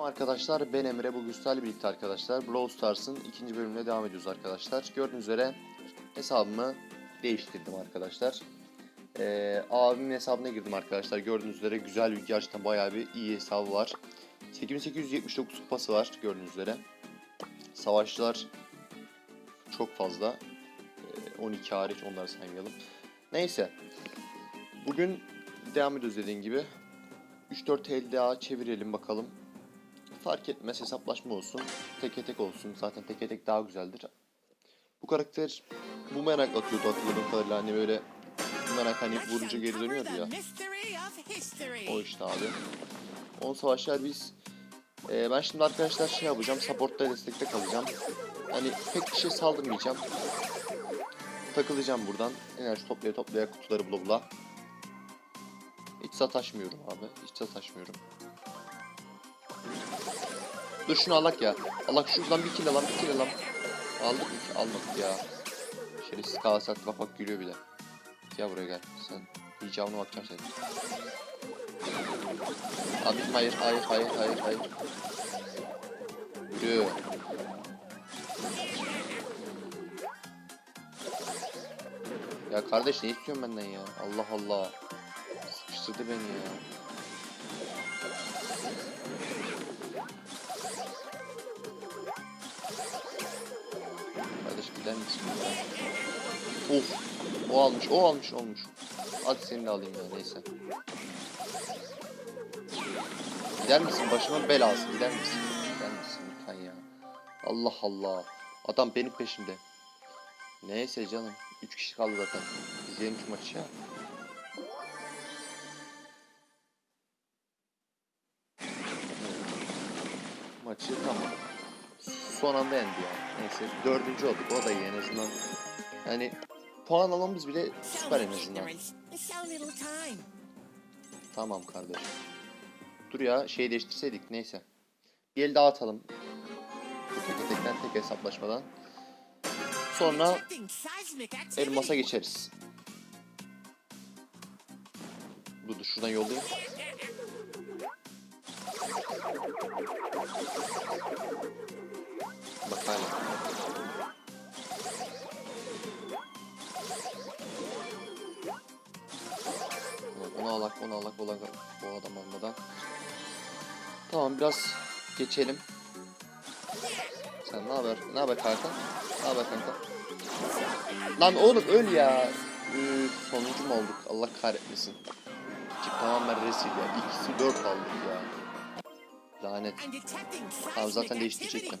Selam arkadaşlar ben Emre bugün sizlerle birlikte arkadaşlar Brawl Stars'ın ikinci bölümüne devam ediyoruz arkadaşlar. Gördüğünüz üzere hesabımı değiştirdim arkadaşlar. Ee, abimin hesabına girdim arkadaşlar. Gördüğünüz üzere güzel bir gerçekten bayağı bir iyi hesabı var. 8879 kupası var gördüğünüz üzere. Savaşçılar çok fazla. Ee, 12 hariç onları saymayalım. Neyse. Bugün devam ediyoruz dediğim gibi. 3-4 el daha çevirelim bakalım. Fark etmez hesaplaşma olsun. Teke tek olsun. Zaten teke tek daha güzeldir. Bu karakter bu merak atıyordu hatırladığım kadarıyla. Hani böyle merak hani vurunca geri dönüyordu ya. O işte abi. 10 savaşlar biz Ee, ben şimdi arkadaşlar şey yapacağım. Support'ta destekte kalacağım. Hani pek bir şey saldırmayacağım. Takılacağım buradan. Enerji toplaya toplaya kutuları bula bula. Hiç sataşmıyorum abi. Hiç sataşmıyorum. Dur şunu alak ya. Alak şuradan bir kill alalım bir kill alalım. Aldık mı ki? Almadık ya. Şerefsiz kağıt bak bak gülüyor bile. Gel buraya gel. Sen icabına bakacağım senin. Abi hayır hayır hayır hayır hayır. Yürü. Ya kardeş ne istiyorsun benden ya? Allah Allah. Sıkıştırdı beni ya. Gider misin? Of. O almış, o almış, olmuş. Hadi seni de alayım ya neyse. Gider misin? Başıma belası. Gider misin? Gider misin lütfen ya? Allah Allah. Adam benim peşimde. Neyse canım. 3 kişi kaldı zaten. İzleyelim şu maçı ya. Maçı tamam. Son anda yendi ya. Neyse dördüncü olduk. O da iyi en azından. Yani puan almamız bile süper en azından. Tamam kardeşim. Dur ya şey değiştirseydik neyse. Bir el daha atalım. Tek tekten tek hesaplaşmadan. Sonra elmasa geçeriz. Dur şuradan yollayayım. Onu alak, alak bu adam olmadan. Tamam biraz geçelim. Sen ne haber? Ne haber kanka? Ne haber kanka? Lan oğlum öl ya. Üf, sonuncu mu olduk? Allah kahretmesin. Ki tamamen rezil ya. İkisi dört aldık ya. Lanet. Tamam zaten değiştirecektim.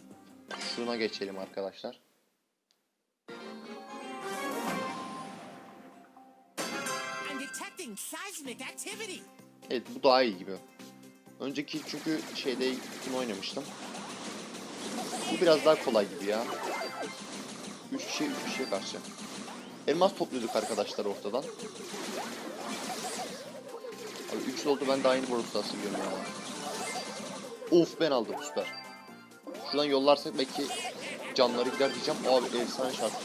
Şuna geçelim arkadaşlar. Evet bu daha iyi gibi. Önceki çünkü şeyde kim oynamıştım. Bu biraz daha kolay gibi ya. 3 kişi 3 kişiye karşı. Elmas topluyorduk arkadaşlar ortadan. Abi 3 oldu ben daha yeni Brawl biliyorum ya. Of ben aldım süper. Şuradan yollarsak belki canları gider diyeceğim. Abi efsane şarkı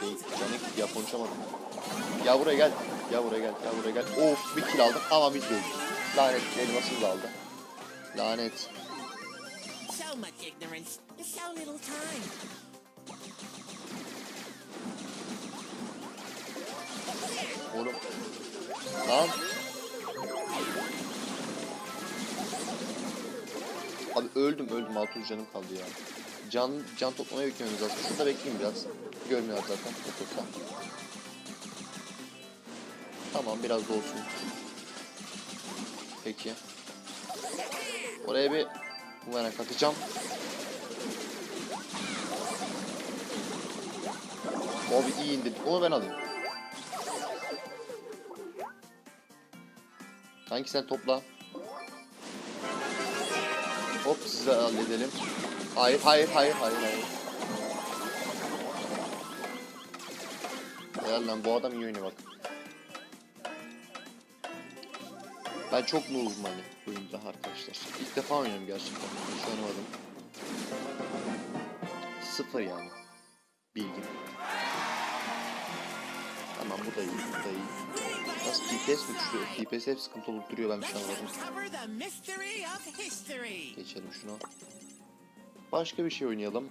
şey, canı ya konuşamadım. Ya buraya gel. Ya buraya gel. Ya buraya gel. Of bir kill aldım ama biz öldük. Lanet elmasını da aldı. Lanet. So much ignorance, so little time. Oğlum. Lan. Abi öldüm öldüm 600 canım kaldı ya. Can can toplamaya beklememiz lazım. Şurada bekleyeyim biraz. Görmüyorlar zaten. Otursa. Tamam biraz da olsun. Peki. Oraya bir kumara katacağım. Abi iyi indirdik. Onu ben alayım. Kanki sen topla. Hop size halledelim. Hayır hayır hayır hayır hayır. Helal lan bu adam iyi oynuyor bak. Ben çok noob'um hani oyunda arkadaşlar. İlk defa oynuyorum gerçekten. Hiç oynamadım. Sıfır yani. Bilgim. Tamam bu da iyi, bu da iyi. Nasıl TPS mi düşüyor? TPS hep sıkıntı olup duruyor ben bir şey anlamadım. Geçelim şunu. Başka bir şey oynayalım.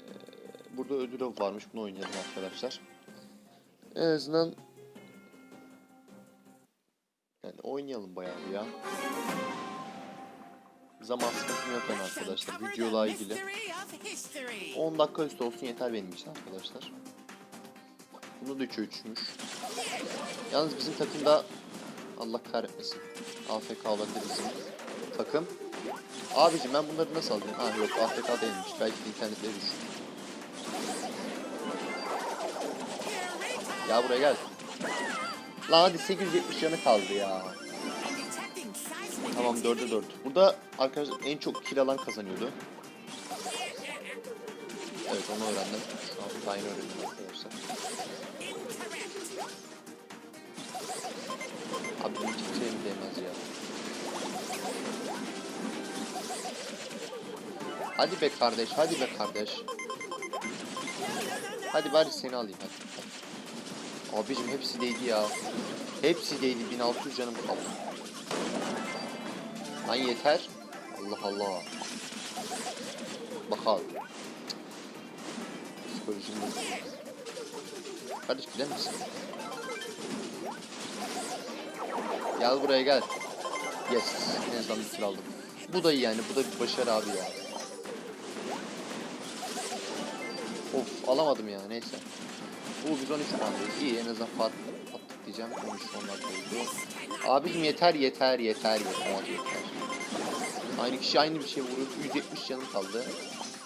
Ee, burada ödül varmış. Bunu oynayalım arkadaşlar. En azından oynayalım bayağı bir ya. Zaman sıkıntım yok yani arkadaşlar. Videola ilgili. mystery of history. 10 dakika üstü olsun yeter benim için arkadaşlar. Bunu da 3'e 3'müş. Yalnız bizim takımda Allah kahretmesin. AFK olabilir bizim takım. Abicim ben bunları nasıl alayım? Ha yok AFK değilmiş. Belki de internetleri düşük. Ya buraya gel. Lan hadi 870 canı kaldı ya. Tamam 4'e 4. Burada arkadaşlar en çok kill alan kazanıyordu. Evet onu öğrendim. Şu an yeni öğrendim arkadaşlar. Abi bunu kimseye mi değmez ya? Hadi be kardeş, hadi be kardeş. Hadi bari seni alayım hadi. hadi. Abicim hepsi değdi ya. Hepsi değdi. 1600 canım kaldı. Lan yeter. Allah Allah. Bakalım. Psikolojim bozuldu. Kardeş gider misin? Gel buraya gel. Yes. En azından bir kill aldım. Bu da iyi yani. Bu da bir başarı abi ya. Of alamadım ya neyse. Bu biz 13 puandayız. İyi en azından fark attık diyeceğim. 13 onlar oldu. Abicim yeter yeter yeter yeter yeter. Aynı kişi aynı bir şey vuruyor. 170 canım kaldı.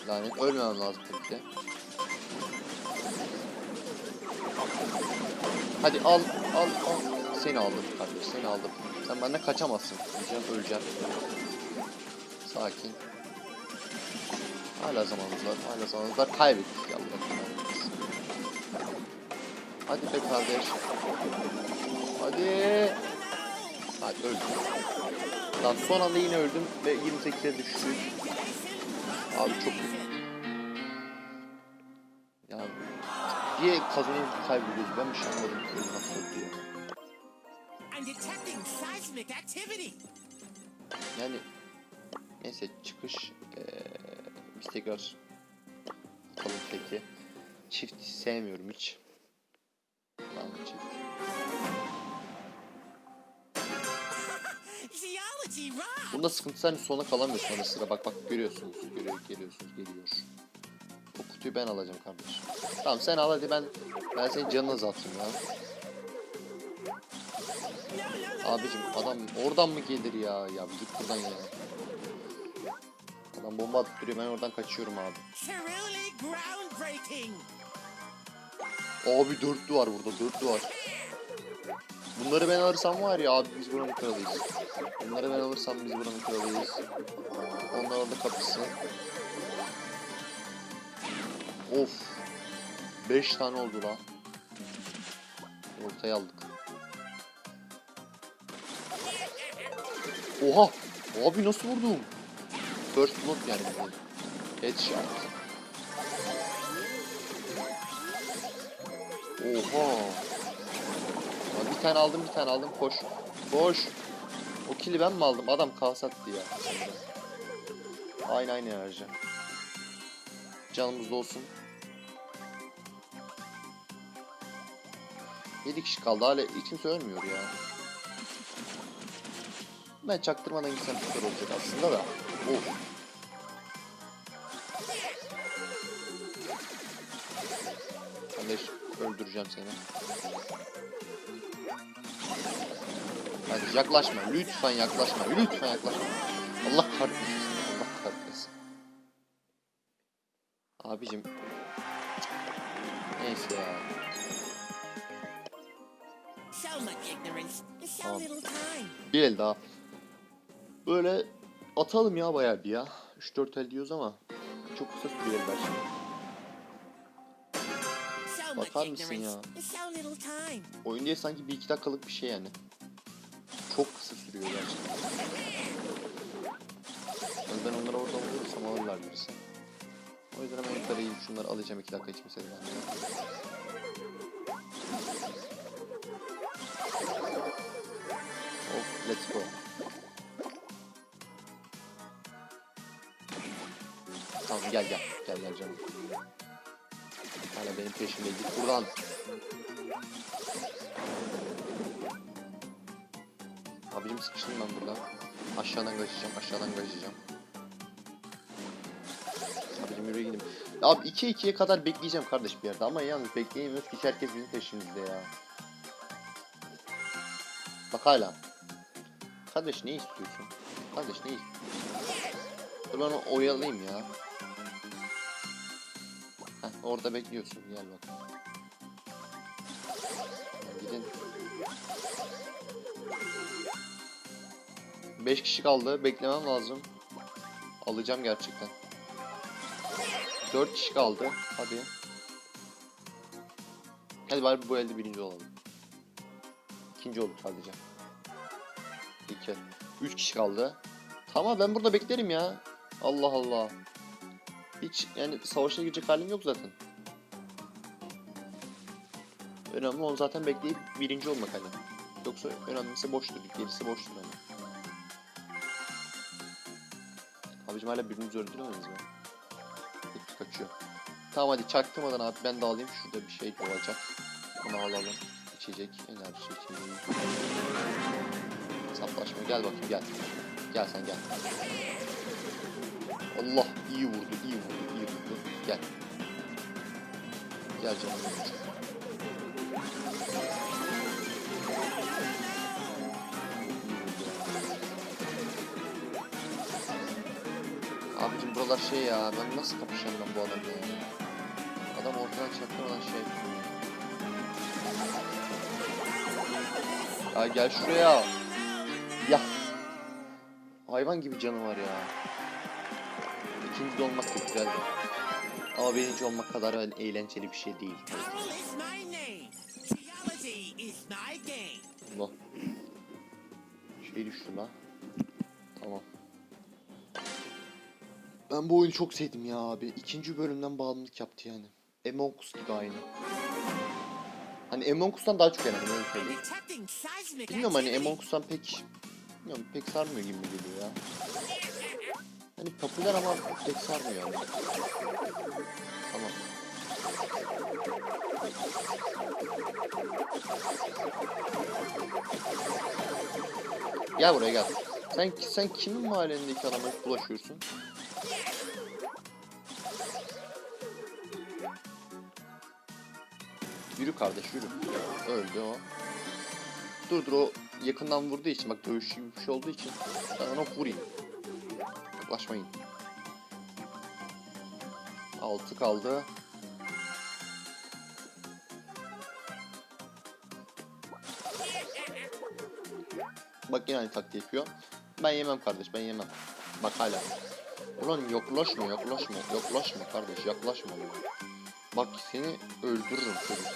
Lanet ölmemem lazım tabii ki. Hadi al al al. Seni aldım kardeş seni aldım. Sen benden kaçamazsın. Öleceğim öleceğim. Sakin. Hala zamanımız var. Hala zamanımız var. Kaybettik ya Allah kahretsin. Hadi be kardeş. Hadi. Hadi öldüm. Lan son anda yine öldüm ve 28'e düştük. Abi çok Ya diye kazanıyoruz kaybediyoruz. Ben bir şey anlamadım. ki nasıl activity. Yani neyse çıkış eee biz tekrar atalım peki. Çift sevmiyorum hiç. Bunda sıkıntısı hani sona kalamıyorsun ara sıra. Bak bak görüyorsunuz. Görüyor, geliyorsunuz, geliyor. O kutuyu ben alacağım kardeş. Tamam sen al hadi ben ben senin canını azaltayım ya. Abicim adam oradan mı gelir ya? Ya git buradan ya. Adam bomba atıp duruyor ben oradan kaçıyorum abi. Abi dörtlü var burada dörtlü var. Bunları ben alırsam var ya abi biz buranın kralıyız. Bunları ben alırsam biz buranın kralıyız. Onlar orada kapışsın. Of. 5 tane oldu lan. Ortaya aldık. Oha! Abi nasıl vurdum? First blood yani. Headshot. Oha! Bir tane aldım bir tane aldım koş. Koş. O kili ben mi aldım? Adam kalsattı ya. Aynı aynı enerji. Canımız olsun. 7 kişi kaldı hala kimse ölmüyor ya. Ben çaktırmadan gitsem süper olacak aslında da. Of. Kardeş öldüreceğim seni. Hadi yaklaşma. Lütfen yaklaşma. Lütfen yaklaşma. Allah kahretmesin. Allah kahretmesin. Abicim. Neyse ya. Tamam. Bir el daha. Böyle atalım ya bayağı bir ya. 3-4 el diyoruz ama çok kısa sürüyor eller şimdi. Bakar mısın ya? Oyun diye sanki 1-2 dakikalık bir şey yani çok kısa sürüyor gerçekten. O onları orada vurursam alırlar birisi. O yüzden hemen yukarı gidip şunları alacağım 2 dakika hiç kimse vermiyor. Hop let's go. Tamam gel gel gel gel canım. Hala benim peşimde git buradan. Abicim sıkıştım ben burada. Aşağıdan kaçacağım, aşağıdan kaçacağım. Abicim yürü gidin. Abi 2'ye 2'ye kadar bekleyeceğim kardeş bir yerde ama yalnız bekleyemiyoruz ki herkes bizim peşimizde ya. Bak hala. Kardeş ne istiyorsun? Kardeş ne istiyorsun? Dur ben onu oyalayayım ya. Heh, orada bekliyorsun. Gel bak. Gidin. 5 kişi kaldı. Beklemem lazım. Alacağım gerçekten. 4 kişi kaldı. Hadi. Hadi bari bu elde birinci olalım. İkinci olduk sadece. 2. 3 kişi kaldı. Tamam ben burada beklerim ya. Allah Allah. Hiç yani savaşa girecek halim yok zaten. Önemli olan zaten bekleyip birinci olmak hani. Yoksa önemlisi boştur. Gerisi boştur hani. Abicim hala birimizi öldüremediniz mi? Hepsi kaçıyor. Tamam hadi çaktırmadan abi ben de alayım. Şurada bir şey olacak. Onu alalım. İçecek. Enerji içeceği. Saplaşma. Gel bakayım gel. Gel sen gel. Allah iyi vurdu, iyi vurdu, iyi vurdu. Gel. Gel canım. Buralar şey ya, ben nasıl kapışacağım ben bu adamla ya? Adam ortadan çaktırmadan şey. Ya gel şuraya. Ya. Hayvan gibi canı var ya. İkinci de olmak çok güzeldi. Ama birinci olmak kadar eğlenceli bir şey değil. Allah. Şey düştü la. Tamam. Ben bu oyunu çok sevdim ya abi. İkinci bölümden bağımlılık yaptı yani. Among Us gibi aynı. Hani Among Us'tan daha çok eğlendim öyle söyleyeyim. Bilmiyorum hani. Among Us'tan pek... Bilmiyorum pek sarmıyor gibi geliyor ya. Hani popüler ama pek sarmıyor yani. Tamam. Gel buraya gel. Sen sen kimin mahallendeki adama bulaşıyorsun? Yürü kardeş yürü. Öldü o. Dur dur o yakından vurduğu için bak dövüş gibi bir şey olduğu için ben ona vurayım. Yaklaşmayın. 6 kaldı. Bak yine aynı taktiği yapıyor. Ben yemem kardeş ben yemem. Bak hala. Ulan yaklaşma yaklaşma yaklaşma kardeş yaklaşma. Bak seni öldürürüm çocuk.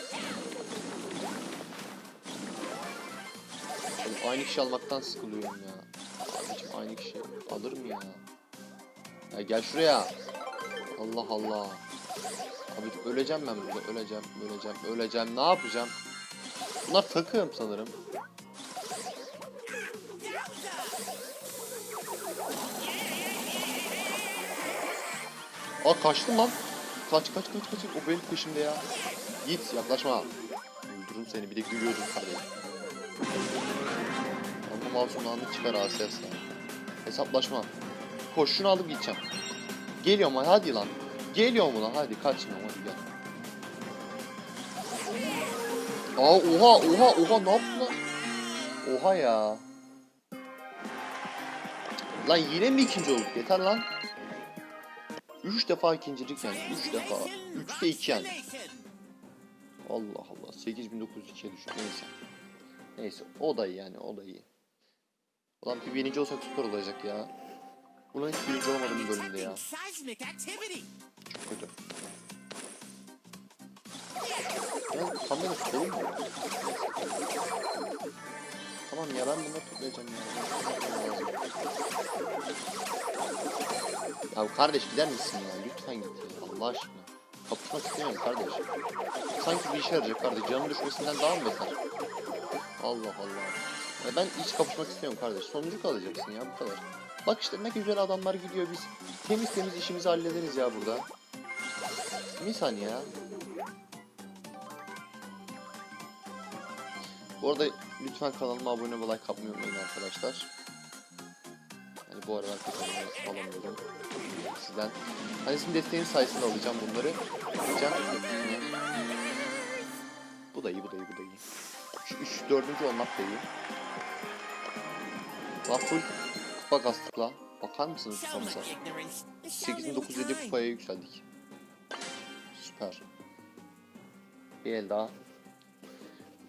Aynı kişi almaktan sıkılıyorum ya. Abicim aynı kişi alır mı ya? Ya gel şuraya. Allah Allah. Abi öleceğim ben burada. Öleceğim, öleceğim, öleceğim. Ne yapacağım? Bunlar takım sanırım. Aa kaçtım lan. Kaç kaç kaç kaç. O benim peşimde ya. Git yaklaşma. Öldürürüm seni. Bir de gülüyordum kardeşim. Mouse'un anı çıkar ASS ya. Hesaplaşma. Koş şunu alıp gideceğim. Geliyorum hadi, hadi lan. Geliyorum lan hadi kaçma hadi gel. Aa oha oha oha ne yaptın lan? Oha ya. Lan yine mi ikinci olduk? Yeter lan. Üç defa ikincilik yani. Üç defa. Üçte iki yani. Allah Allah. 8902'ye düştü. Neyse. Neyse. O da iyi yani. O da iyi. Ulan bir birinci olsak süper olacak ya. Ulan hiç birinci olamadım bu bölümde ya. Çok kötü. Ya benim sorun mu? Tamam ya ben bunları toplayacağım ya. Ya kardeş gider misin ya? Lütfen git ya. Allah aşkına. Kapışmak istemiyorum kardeş. Sanki bir işe yarayacak kardeş. Canın düşmesinden daha mı beter? Allah Allah. Ya ben hiç kapışmak istemiyorum kardeş. Sonuncu kalacaksın ya bu kadar. Bak işte ne güzel adamlar gidiyor biz. Temiz temiz işimizi hallederiz ya burada. Mis ya. Bu arada lütfen kanalıma abone ve like atmayı unutmayın arkadaşlar. Hani bu aralar pek alamıyorum. Sizden. Hani sizin desteğiniz sayesinde alacağım bunları. Alacağım. Bu da iyi, bu da iyi, bu da iyi. Şu üç, dördüncü olmak da iyi. Daha kupa kastık la. Bakar mısınız kupamıza? much ignorance. It's so 8'in little 9 7 time. kupaya yükseldik. Süper. Bir el daha.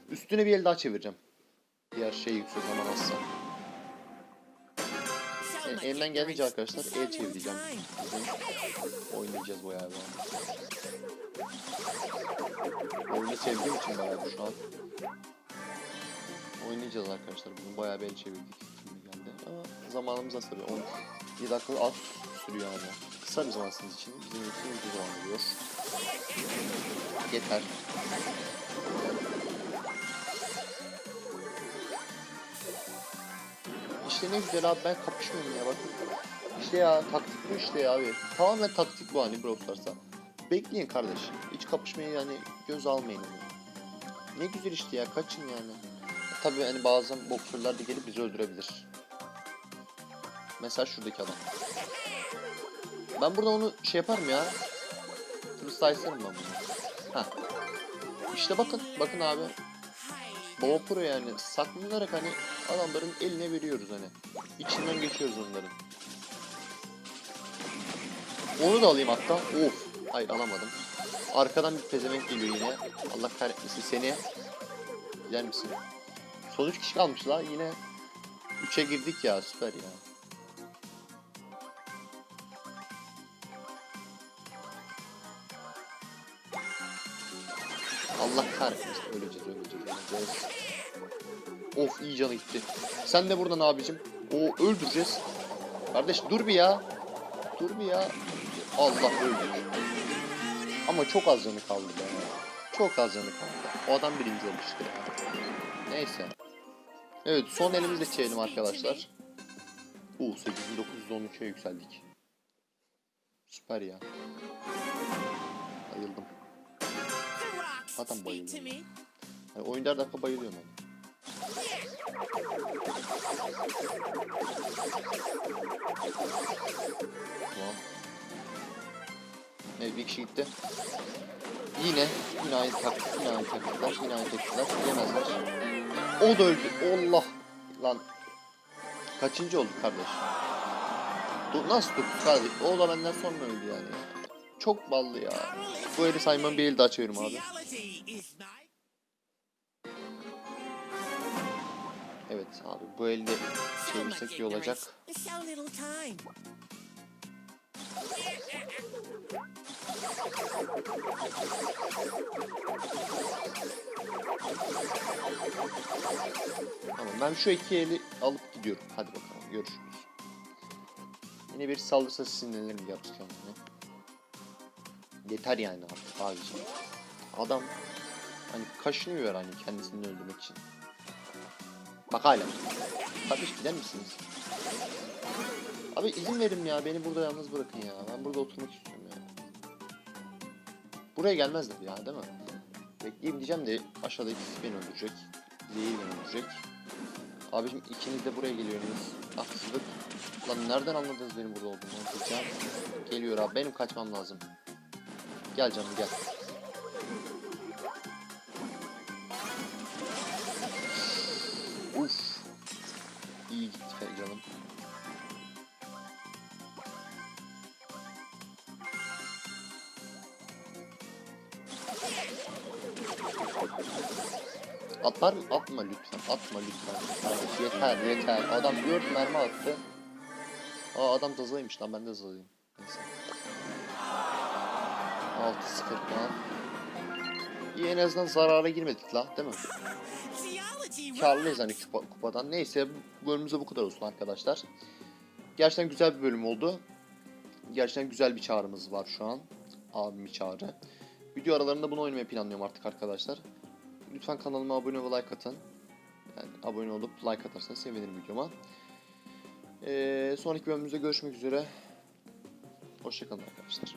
Üstüne bir el daha çevireceğim. Diğer şey yüksek zaman azsa. E, elimden ignorance. arkadaşlar el çevireceğim. oynayacağız bayağı bir. Oyunu sevdiğim için bayağı bir şu an. Oynayacağız arkadaşlar. Bugün bayağı bir el çevirdik. Şimdi geldi. Ama zamanımız az tabii. 10 dakika az sürüyor yani. Kısa bir zaman sizin için. Bizim için uzun zaman oluyor. Yeter. İşte ne güzel abi ben kapışmıyorum ya bakın. İşte ya taktik bu işte ya abi. Tamamen taktik bu hani Brawl Stars'ta. Bekleyin kardeş. Hiç kapışmayı yani göz almayın. Ne güzel işte ya kaçın yani. Tabii hani bazen boksörler de gelip bizi öldürebilir. Mesela şuradaki adam. Ben burada onu şey yaparım ya. Freestyle'larım ben bunu. Ha. İşte bakın, bakın abi. Baba Pro yani saklanarak hani adamların eline veriyoruz hani. İçinden geçiyoruz onların. Onu da alayım hatta. Of. Hayır alamadım. Arkadan bir pezevenk geliyor yine. Allah kahretmesin seni. Gider misin? Son 3 kişi kalmış la yine. 3'e girdik ya süper ya. Allah kahretmesin öleceğiz öleceğiz öleceğiz. Of iyi canı gitti. Sen de buradan abicim. O öldüreceğiz. Kardeş dur bir ya. Dur bir ya. Allah öldü. Ama çok az canı kaldı be. Çok az canı kaldı. O adam birinci oldu işte ya. Neyse. Evet son elimizle çevirelim arkadaşlar. Uh 8913'e yükseldik. Süper ya. Bayıldım. To me. Yani oyunda her dakika bayılıyorum ben. Bir kişi gitti. Yine, yine aynı taktik, yine aynı taktikler, yine aynı taktikler. Yemezler. O da öldü. Allah. Lan. Kaçıncı olduk kardeş? Du nasıl tuttuk kardeş? O da benden sonra öldü yani. Çok ballı ya. Bu eli saymam bir el daha çeviriyorum abi. Evet abi bu elde çevirsek iyi olacak. Tamam ben şu iki eli alıp gidiyorum. Hadi bakalım görüşürüz. Yine bir saldırsa sinirlenirim yapacağım yine. Yeter yani artık abicim. Adam hani kaşınıyor hani kendisini öldürmek için. Bak hala. Kardeş gider misiniz? Abi izin verin ya beni burada yalnız bırakın ya. Ben burada oturmak istiyorum ya. Buraya gelmezler ya değil mi? Bekleyeyim diyeceğim de aşağıdaki beni öldürecek. Değil beni öldürecek. Abicim ikiniz de buraya geliyorsunuz. Haksızlık. Lan nereden anladınız benim burada olduğumu? Geliyor abi benim kaçmam lazım. Gel canım gel. Atlar mı? Atma lütfen. Atma lütfen. Kardeş, yeter yeter. Adam 4 mermi attı. Aa adam dazaymış lan ben de dazayım. Neyse. 6-0 puan. İyi en azından zarara girmedik la değil mi? Karlıyız hani kupa- kupadan. Neyse bu bölümümüzde bu kadar olsun arkadaşlar. Gerçekten güzel bir bölüm oldu. Gerçekten güzel bir çağrımız var şu an. Abimi çağrı. Video aralarında bunu oynamayı planlıyorum artık arkadaşlar. Lütfen kanalıma abone ve like atın. Yani abone olup like atarsanız sevinirim videoma. Ee, sonraki bölümümüzde görüşmek üzere. Hoşçakalın arkadaşlar.